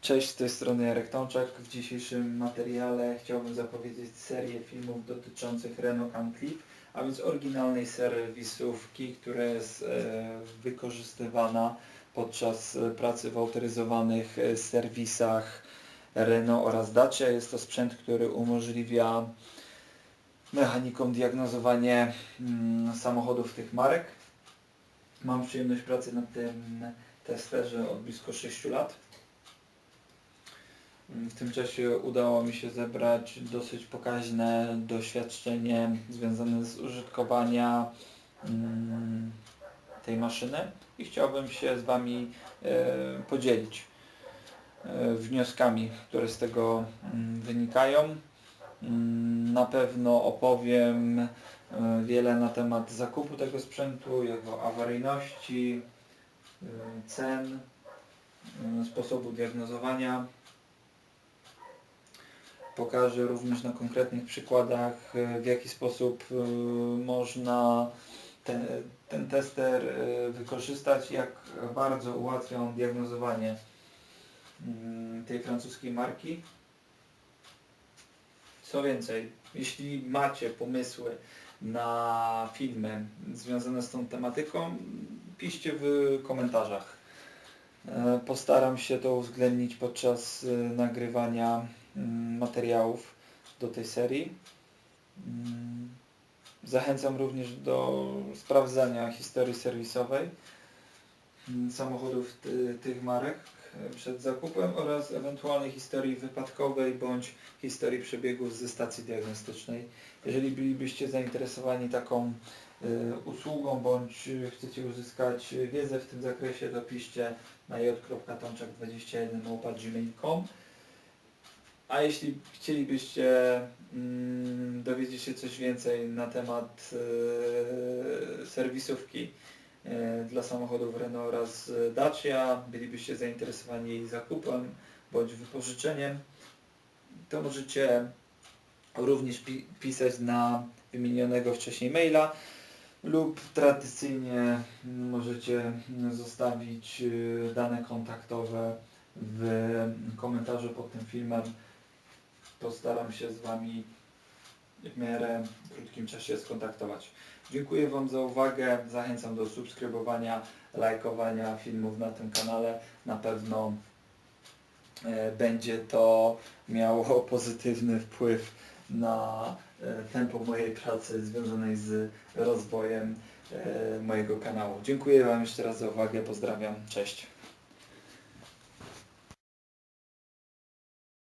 Cześć, z tej strony Jarek Tomczak. W dzisiejszym materiale chciałbym zapowiedzieć serię filmów dotyczących Renault Can a więc oryginalnej serwisówki, która jest e, wykorzystywana podczas e, pracy w autoryzowanych e, serwisach Renault oraz Dacia. Jest to sprzęt, który umożliwia mechanikom diagnozowanie mm, samochodów tych marek. Mam przyjemność pracy nad tym testerze od blisko 6 lat. W tym czasie udało mi się zebrać dosyć pokaźne doświadczenie związane z użytkowania mm, tej maszyny i chciałbym się z Wami e, podzielić e, wnioskami, które z tego mm, wynikają. Mm, Na pewno opowiem e, wiele na temat zakupu tego sprzętu, jego awaryjności, cen, sposobu diagnozowania. Pokażę również na konkretnych przykładach, e, w jaki sposób e, można ten, ten tester e, wykorzystać, jak bardzo ułatwia on diagnozowanie mm, tej francuskiej marki. Co więcej, jeśli macie pomysły na filmy związane z tą tematyką, piszcie w komentarzach. Postaram się to uwzględnić podczas nagrywania materiałów do tej serii. Mm, Zachęcam również do sprawdzania historii serwisowej mm, samochodów ty, tych marek e, przed zakupem oraz ewentualnej historii wypadkowej bądź historii przebiegów ze stacji diagnostycznej. Jeżeli bylibyście zainteresowani taką y, usługą bądź chcecie uzyskać wiedzę w tym zakresie, to piszcie na j.tomczak21 A jeśli chcielibyście mm, dowiedzieć się coś więcej na temat y, serwisówki y, dla samochodów Renault oraz Dacia, bylibyście zainteresowani jej zakupem bądź wypożyczeniem, to możecie również pi pisać na wymienionego wcześniej maila lub tradycyjnie możecie zostawić y, dane kontaktowe w komentarzu pod tym filmem. Postaram się z Wami w miarę krótkim czasie skontaktować. Dziękuję Wam za uwagę. Zachęcam do subskrybowania, lajkowania filmów na tym kanale. Na pewno e, będzie to miało pozytywny wpływ na e, tempo mojej pracy związanej z rozwojem e, mojego kanału. Dziękuję Wam jeszcze raz za uwagę. Pozdrawiam. Cześć.